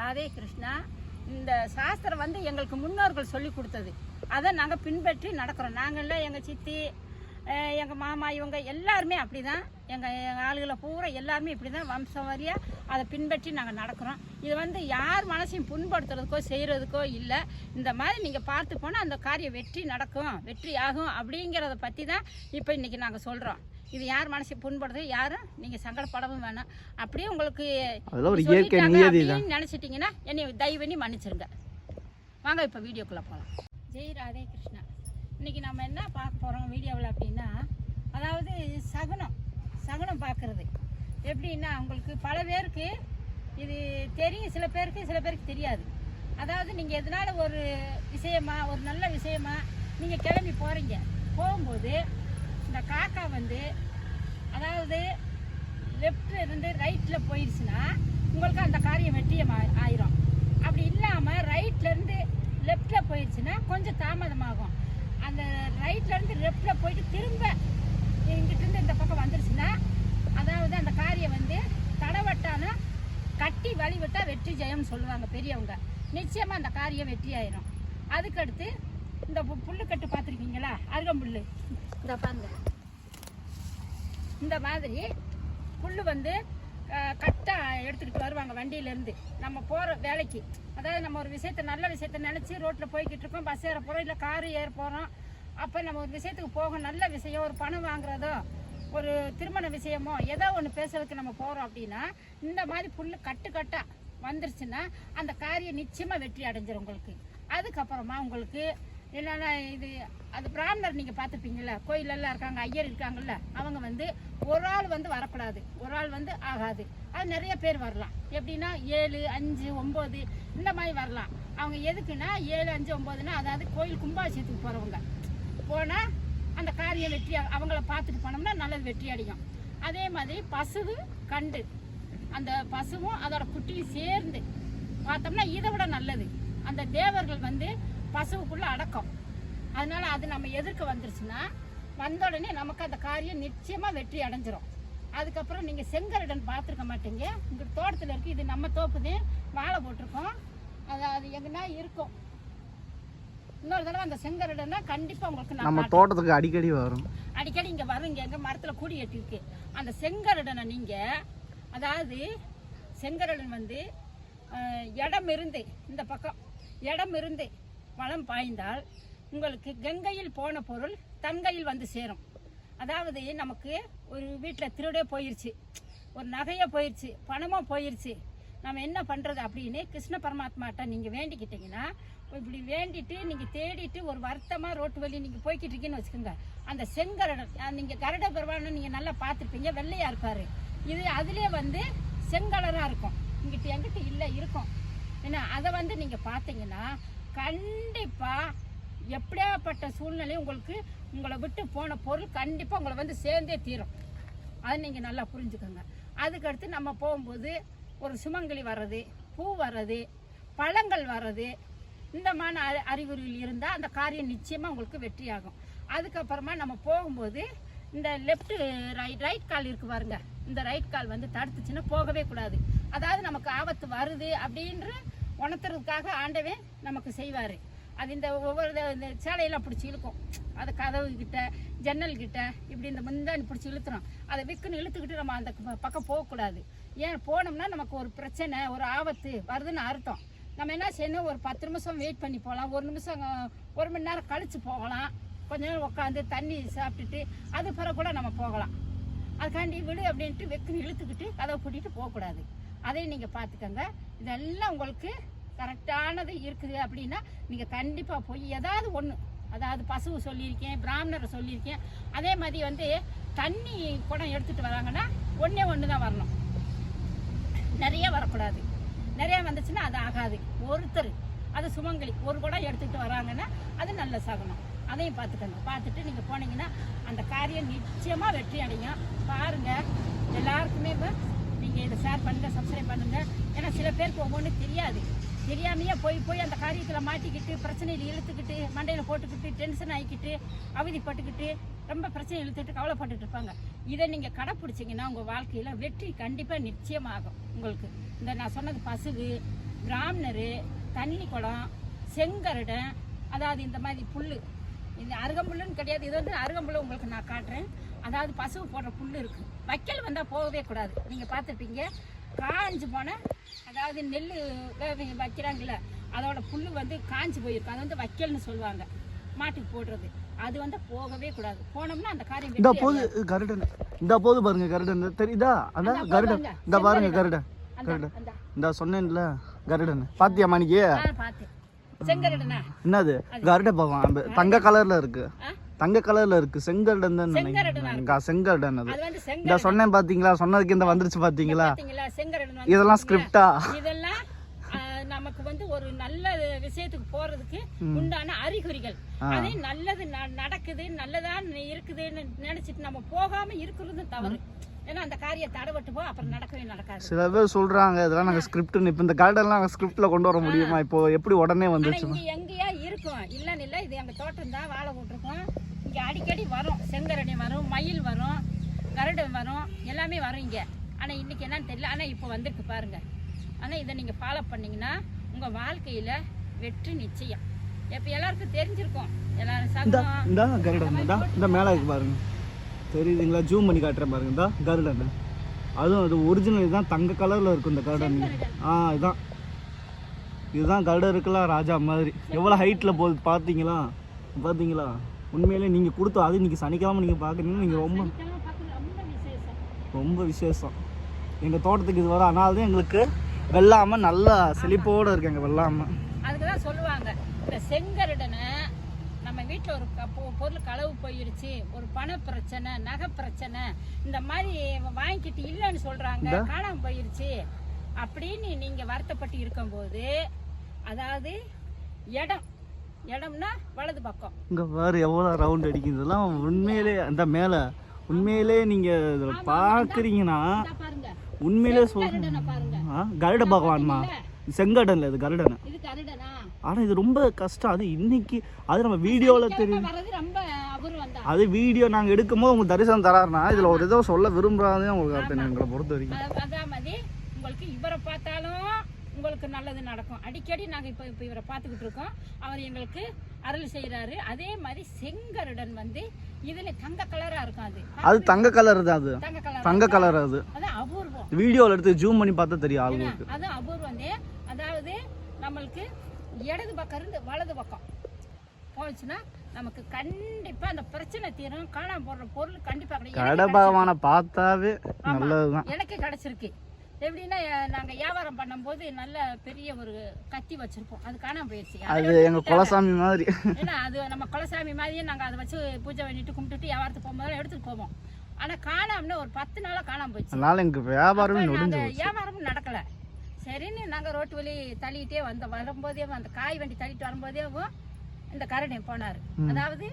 ராதே கிருஷ்ணா இந்த சாஸ்திரம் வந்து எங்களுக்கு முன்னோர்கள் சொல்லி கொடுத்தது. அதை நாங்கள் பின்பற்றி நடக்கிறோம். நாங்கள்ல எங்கள் சித்தி எங்கள் மாமா இவங்க எல்லாருமே அப்படி தான் எங்கள் எங்கள் ஆளுகளை பூரா எல்லாருமே இப்படி தான் வம்சம் வாரியாக அதை பின்பற்றி நாங்கள் நடக்கிறோம். இது வந்து யார் மனசையும் புண்படுத்துறதுக்கோ செய்கிறதுக்கோ இல்லை. இந்த மாதிரி நீங்கள் பார்த்து போனால் அந்த காரியம் வெற்றி நடக்கும் வெற்றி ஆகும் அப்படிங்கிறத பற்றி தான் இப்போ இன்றைக்கி நாங்கள் சொல்கிறோம் இது யார் மனசை புண்படுறது யாரும் நீங்கள் சங்கடப்படவும் வேணாம். அப்படியே உங்களுக்கு நினச்சிட்டிங்கன்னா என்னை தயவு பண்ணி மன்னிச்சிருங்க. வாங்க இப்போ வீடியோக்குள்ளே போகலாம் ஜெய் ராதே கிருஷ்ணா. இன்னைக்கு நம்ம என்ன பார்க்க போகிறோம் வீடியோவில் அப்படின்னா அதாவது சகுனம். சகுனம் பார்க்குறது. எப்படின்னா உங்களுக்கு பல பேருக்கு இது தெரியும். சில பேருக்கு சில பேருக்கு தெரியாது. அதாவது நீங்கள் எதனால ஒரு விஷயமா ஒரு நல்ல விஷயமா நீங்கள் கிளம்பி போகிறீங்க போகும்போது இந்த காக்கா வந்து அதாவது லெஃப்ட்ல இருந்து ரைட்டில் போயிடுச்சுன்னா உங்களுக்கு அந்த காரியம் வெற்றியம் ஆயிரும். அப்படி இல்லாமல் ரைட்லேருந்து லெஃப்டில் போயிடுச்சுன்னா கொஞ்சம் தாமதமாகும். அந்த ரைட்லேருந்து லெஃப்டில் போயிட்டு திரும்ப இங்கிட்டிருந்து இந்த பக்கம் வந்துருச்சுன்னா அதாவது அந்த காரியம் வந்து தடவட்டானா கட்டி வழிவிட்டால் வெற்றி ஜெயம்னு சொல்லுவாங்க பெரியவங்க. நிச்சயமாக அந்த காரியம் வெற்றி ஆயிரும். அதுக்கடுத்து இந்த புல்லுக்கட்டு பார்த்துருக்கீங்களா? அருகம்புல்லு இந்த பாருங்க. இந்த மாதிரி புல் வந்து அஹ், கட்டா எடுத்துக்கிட்டு வருவாங்க வண்டியிலேருந்து. நம்ம போகிற வேலைக்கு. அதாவது நம்ம ஒரு விஷயத்த நல்ல விஷயத்த நினச்சி ரோட்டில் போய்கிட்டு இருக்கோம் பஸ் ஏற போகிறோம் இல்லை காரு ஏற போகிறோம் அப்போ நம்ம ஒரு விஷயத்துக்கு போகும் நல்ல விஷயம் ஒரு பணம் வாங்குறதோ ஒரு திருமண விஷயமோ ஏதோ ஒன்று பேசுறதுக்கு நம்ம போகிறோம் அப்படின்னா இந்த மாதிரி புல் கட்டு கட்டா வந்துருச்சுன்னா அந்த காரியம் நிச்சயமாக வெற்றி அடைஞ்சிரும் உங்களுக்கு. அதுக்கப்புறமா உங்களுக்கு என்னன்னா இது அது பிராமணர் நீங்கள் பார்த்துப்பீங்கள்ல கோயிலெல்லாம் இருக்காங்க ஐயர் இருக்காங்கல்ல அவங்க வந்து ஒரு ஆள் வந்து வரக்கூடாது ஒரு ஆள் வந்து ஆகாது. அது நிறைய பேர் வரலாம். எப்படின்னா ஏழு அஞ்சு ஒம்பது இந்த மாதிரி வரலாம். அவங்க எதுக்குன்னா ஏழு அஞ்சு ஒம்பதுன்னா அதாவது கோயில் கும்பாபிஷேகத்துக்கு போகிறவங்க போனால் அந்த காரியம் வெற்றி அவங்கள பார்த்துட்டு போனோம்னா நல்லது வெற்றி அடையும். அதே மாதிரி பசுவு கண்டு. அந்த பசுவும் அதோட குட்டியும் சேர்ந்து பார்த்தோம்னா இதை விட நல்லது. அந்த தேவர்கள் வந்து பசுவுக்குள்ள அடக்கம். அதனால அது நம்ம எதிர்க்க வந்துருச்சுன்னா வந்த உடனே நமக்கு அந்த காரியம் நிச்சயமா வெற்றி அடைஞ்சிரும். அதுக்கப்புறம் நீங்க செங்கரடன் பார்த்துருக்க மாட்டீங்க. இங்க தோட்டத்தில் இருக்கு இது நம்ம தோப்புதே வாழை போட்டிருக்கோம். அது அது எங்கன்னா இருக்கும். இன்னொரு தடவை அந்த செங்கரடனை கண்டிப்பா உங்களுக்கு நம்ம. தோட்டத்துக்கு அடிக்கடி வரும். அடிக்கடி இங்க வருங்க எங்க மரத்துல கூடி கட்டிருக்கு அந்த செங்கரடனை நீங்க அதாவது செங்கரடன் வந்து இடம் இருந்து இந்த பக்கம் இடம் இருந்து வளம் பாய்ந்தால் உங்களுக்கு கங்கையில் போன பொருள் தங்கையில் வந்து சேரும். அதாவது நமக்கு ஒரு வீட்டில் திருடே போயிருச்சு ஒரு நகையே போயிருச்சு பணமாக போயிருச்சு. நம்ம என்ன பண்ணுறது அப்படின்னு கிருஷ்ண பரமாத்மாட்ட நீங்கள் வேண்டிக்கிட்டீங்கன்னா இப்படி வேண்டிட்டு நீங்கள் தேடிட்டு ஒரு வருத்தமாக ரோட்டு வழி நீங்கள் போய்கிட்டு இருக்கீங்கன்னு வச்சுக்கோங்க. அந்த செங்கரடன் நீங்கள் கரட பெருவான்னு நீங்கள் நல்லா பார்த்துருப்பீங்க வெள்ளையாக இருப்பார். இது அதுலேயே வந்து செங்கலராக இருக்கும். இங்கிட்ட எங்கிட்ட இல்லை இருக்கும். ஏன்னா அதை வந்து நீங்கள் பார்த்தீங்கன்னா கண்டிப்பாக எப்படியாப்பட்ட சூழ்நிலையும் உங்களுக்கு உங்களை விட்டு போன பொருள் கண்டிப்பாக உங்களை வந்து சேர்ந்தே தீரும். அதை நீங்கள் நல்லா புரிஞ்சுக்கோங்க. அதுக்கடுத்து நம்ம போகும்போது ஒரு சுமங்கலி வர்றது பூ வர்றது பழங்கள் வர்றது இந்த மாதிரி அறி- அறிகுறிகள் இருந்தால் அந்த காரியம் நிச்சயமாக உங்களுக்கு வெற்றியாகும். அதுக்கப்புறமா நம்ம போகும்போது இந்த லெஃப்ட் ரைட் ரைட் கால் இருக்கு பாருங்க. இந்த ரைட் கால் வந்து தடுத்துச்சுன்னா போகவே கூடாது. அதாவது நமக்கு ஆபத்து வருது அப்படின்ற உணர்த்துறதுக்காக ஆண்டவே நமக்கு செய்வார். அது இந்த ஒவ்வொரு இந்த சேலையெல்லாம் பிடிச்சி இழுக்கும். அது கதவு கிட்ட ஜன்னல் கிட்ட இப்படி இந்த முந்தாணி பிடிச்சி இழுத்துறோம் அதை விற்குன்னு இழுத்துக்கிட்டு நம்ம அந்த ப- பக்கம் போகக்கூடாது. ஏன் போனோம்னா நமக்கு ஒரு பிரச்சனை ஒரு ஆபத்து வருதுன்னு அர்த்தம். நம்ம என்ன செய்யணும்? ஒரு பத்து நிமிஷம் வெயிட் பண்ணி போகலாம். ஒரு நிமிஷம் ஒரு மணி நேரம் கழித்து போகலாம். கொஞ்ச நேரம் உட்காந்து தண்ணி சாப்பிட்டுட்டு அது பிறகு கூட நம்ம போகலாம். அதுக்காண்டி விடு அப்படின்ட்டு வெக்குன்னு இழுத்துக்கிட்டு கதவை கூட்டிகிட்டு போகக்கூடாது. அதையும் நீங்கள் பார்த்துக்கோங்க. இதெல்லாம் உங்களுக்கு கரெக்டானது இருக்குது அப்படின்னா நீங்கள் கண்டிப்பாக போய் ஏதாவது ஒன்று அதாவது பசுவு சொல்லியிருக்கேன் பிராமணரை சொல்லியிருக்கேன் அதே மாதிரி வந்து தண்ணி குடம் எடுத்துகிட்டு வராங்கன்னா ஒன்றே ஒன்று தான் வரணும். நிறைய வரக்கூடாது. நிறைய வந்துச்சுன்னா அது ஆகாது. ஒருத்தர் அது சுமங்கலி ஒரு குடம் எடுத்துக்கிட்டு வராங்கன்னா அது நல்ல சகுனம் அதையும் பார்த்துக்கோங்க. பார்த்துட்டு நீங்கள் போனீங்கன்னா அந்த காரியம் நிச்சயமாக வெற்றி அடையும். பாருங்கள் எல்லாருக்குமே இப்போ நீங்கள் இதை ஷேர் பண்ணுங்க சப்ஸ்கிரைப் பண்ணுங்க. ஏன்னா சில பேருக்கு ஒவ்வொன்றும் தெரியாது. தெரியாமையே போய் போய் அந்த காரியத்தில் மாட்டிக்கிட்டு பிரச்சனையில் இழுத்துக்கிட்டு மண்டையில் போட்டுக்கிட்டு டென்ஷன் ஆகிக்கிட்டு அவதிப்பட்டுக்கிட்டு ரொம்ப பிரச்சனை இழுத்துட்டு கவலைப்பட்டுட்டு இருப்பாங்க. இதை நீங்கள் கடைப்பிடிச்சிங்கன்னா உங்கள் வாழ்க்கையில் வெற்றி கண்டிப்பாக நிச்சயமாகும் உங்களுக்கு. இந்த நான் சொன்னது பசுகு பிராமணர் தண்ணி குடம் செங்கருடன் அதாவது இந்த மாதிரி புல் இந்த அருகம்புல்லுன்னு கிடையாது. இது வந்து அருகம்புல்லு உங்களுக்கு நான் காட்டுறேன். அதாவது பசுவு போடுற புல் இருக்கு. வைக்கல் வந்தால் போகவே கூடாது. நீங்கள் பார்த்துருப்பீங்க. காஞ்சு போன அதாவது நெல் வைக்கிறாங்கல்ல அதோட புல் வந்து காஞ்சு போயிருக்கு. அது வந்து வைக்கல்னு சொல்லுவாங்க. மாட்டுக்கு போடுறது. அது வந்து போகவே கூடாது. போனோம்னா அந்த காரியம் இந்த போது கருடன். இந்த போது பாருங்க கருடன். தெரியுதா அதான் கருடன். இந்த பாருங்க கருடன். கருடன். இந்த சொன்னேன்ல கருடன். பாத்தியா மணிக்கு? என்னது? கருட அந்த தங்க கலர்ல இருக்கு? தங்க கலர்ல இருக்கு. செங்கருடன் தான் நினைக்கிறேன் செங்கருடன் அது. இந்த சொன்னேன் பாத்தீங்களா? சொன்னதுக்கு இந்த வந்துருச்சு பாத்தீங்களா? இதெல்லாம் ஸ்கிரிப்டா இதெல்லாம் நமக்கு வந்து ஒரு நல்ல விஷயத்துக்கு போறதுக்கு உண்டான அறிகுறிகள். அதே நல்லது நடக்குது நல்லதா இருக்குதுன்னு நினைச்சிட்டு நம்ம போகாம இருக்கிறதும் தவறு. ஏன்னா அந்த காரியம் தடவட்டு போ அப்புறம் நடக்கவே நடக்காது. சில பேர் சொல்றாங்க இதெல்லாம் நாங்க ஸ்கிரிப்ட்னு இப்போ இந்த கருடன்லாம் நாங்கள் ஸ்கிரிப்ட்ல கொண்டு வர முடியுமா? இப்போ எப்படி உடனே வந்துச்சு எங்கேயா இருக்கும். இல்லன்னு இல்ல இது எங்க தோட்டம் தான் வாழை போட்டிருக்கோம். இங்க அடிக்கடி வரும். செங்கரடி வரும் மயில் வரும் கருடன் வரும் எல்லாமே வரும் இங்க. ஆனா இன்னைக்கு என்னன்னு தெரியல. ஆனா இப்போ வந்திருக்கு பாருங்க. ஆனா இதை நீங்க ஃபாலோ பண்ணீங்கன்னா உங்க வாழ்க்கையில வெற்றி நிச்சயம். இப்ப எல்லாருக்கும் தெரிஞ்சிருக்கும். எல்லாரும் கருடன் இந்த இந்த மேலே இருக்கு பாருங்க. தெரியுதுங்களா? ஜூம் பண்ணி காட்டுறேன் பாருங்க. இந்த கருடன் அதுவும் அது ஒரிஜினல் இதுதான் தங்க கலர்ல இருக்கும் இந்த கருடன் ஆ இதுதான் இதுதான் கருடன் இருக்கலாம் ராஜா மாதிரி. எவ்வளோ ஹைட்டில் போகுது பார்த்தீங்களா? பார்த்தீங்களா? உண்மையிலே நீங்கள் கொடுத்த அது இன்னைக்கு சனிக்கிழமை நீங்கள் பார்க்குறீங்கன்னா நீங்கள் ரொம்ப ரொம்ப விசேஷம். எங்கள் தோட்டத்துக்கு இது வர அதனால தான் எங்களுக்கு வெள்ளாமை நல்லா செழிப்போடு இருக்கு எங்கள் வெள்ளாமை. அதுக்கு தான் சொல்லுவாங்க இந்த செங்கருடனை நம்ம வீட்டில் ஒரு பொருள் களவு போயிருச்சு. ஒரு பண பிரச்சனை நகை பிரச்சனை இந்த மாதிரி வாங்கிக்கிட்டு இல்லைன்னு சொல்றாங்க. காணாம போயிருச்சு. அப்படின்னு நீங்க வருத்தப்பட்டு இருக்கும்போது அதாவது இடம் இடம்னா வலது பக்கம். இங்கே பாரு எவ்வளோ ரவுண்ட் அடிக்குது. இதெல்லாம் உண்மையிலே அந்த மேலே. உண்மையிலே நீங்கள் இதில் பார்க்குறீங்கன்னா உண்மையிலே சொல்கிறேன் கருட பகவான்மா செங்கடன்ல இது கருடன். இது கருடனா? ஆனால் இது ரொம்ப கஷ்டம். அது இன்னைக்கு அது நம்ம வீடியோவில் தெரியும். அது வீடியோ நாங்கள் எடுக்கும்போது உங்களுக்கு தரிசனம் தராருனா இதில் ஒரு இதை சொல்ல விரும்புறாதே உங்களுக்கு எங்களை பொறுத்த வரைக்கும். அத- அதான் மாதிரி உங்களுக்கு இவரை பார்த்தாலும் உங்களுக்கு நல்லது நடக்கும். அடிக்கடி நாங்கள் இப்போ இப்போ இவரை பார்த்துக்கிட்டு இருக்கோம். அவர் எங்களுக்கு அருள் செய்கிறாரு அதே மாதிரி செங்கருடன் வந்து இதில் தங்க கலராக இருக்கும் அது. அது தங்க கலர் தான் அது? தங்க கலர் தங்க கலர் அது? அபூர்வம். வீடியோவில் எடுத்து ஜூம் பண்ணி பார்த்தா தெரியும் ஆளுங்களுக்கு. அது அபூர்வம் அதாவது நம்மளுக்கு இடது பக்கம் இருந்து வலது பக்கம் போச்சுன்னா நமக்கு கண்டிப்பா அந்த பிரச்சனை தீரும். காணாம போடுற பொருள் கண்டிப்பா கிடைக்கும். கட பகவானை பார்த்தாவே நல்லதுதான். எனக்கு கிடைச்சிருக்கு. எப்படின்னா நாங்க வியாபாரம் பண்ணும்போது நல்ல பெரிய ஒரு கத்தி வச்சிருப்போம். அது காணாம போயிடுச்சு அது எங்க குலசாமி மாதிரி. ஏன்னா அது நம்ம குலசாமி மாதிரியே நாங்க அதை வச்சு பூஜை பண்ணிட்டு கும்பிட்டுட்டு வியாபாரத்துக்கு போகும்போது எடுத்துட்டு போவோம். ஆனா காணாமன்னா ஒரு பத்து நாளா காணாம போயிடுச்சு அதனால எங்களுக்கு வியாபாரமே வியாபாரமும் நடக்கல. சரின்னு நாங்க ரோட்டு வழி தள்ளிட்டே வந்த வரும்போதே அந்த காய் வண்டி தள்ளிட்டு வரும்போதே இந்த கரடி போனாரு. அதாவது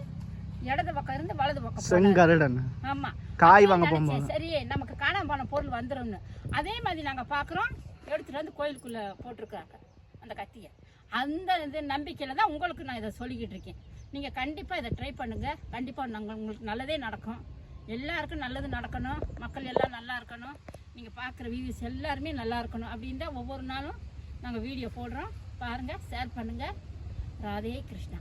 இடது பக்கம் இருந்து வலது பக்கம். செங்கருடன் ஆமா. காய் வாங்க நினைச்சேன், சரி நமக்கு காணாம போன பொருள் வந்துரும்னு. அதே மாதிரி நாங்க பாக்குறோம் எடுத்துட்டு வந்து கோயிலுக்குள்ள போட்டிருக்காங்க அந்த கத்திய. அந்த இது நம்பிக்கையில தான் உங்களுக்கு நான் இதை சொல்லிக்கிட்டு இருக்கேன். நீங்க கண்டிப்பா இதை ட்ரை பண்ணுங்க. கண்டிப்பா நாங்க உங்களுக்கு நல்லதே நடக்கும். எல்லாருக்கும் நல்லது நடக்கணும். மக்கள் எல்லாம் நல்லா இருக்கணும். நீங்க பார்க்குற வியூஸ் எல்லாருமே நல்லா இருக்கணும். அப்படின்னு தான் ஒவ்வொரு நாளும் நாங்க வீடியோ போடுறோம். பாருங்க ஷேர் பண்ணுங்க. ராதே கிருஷ்ணா.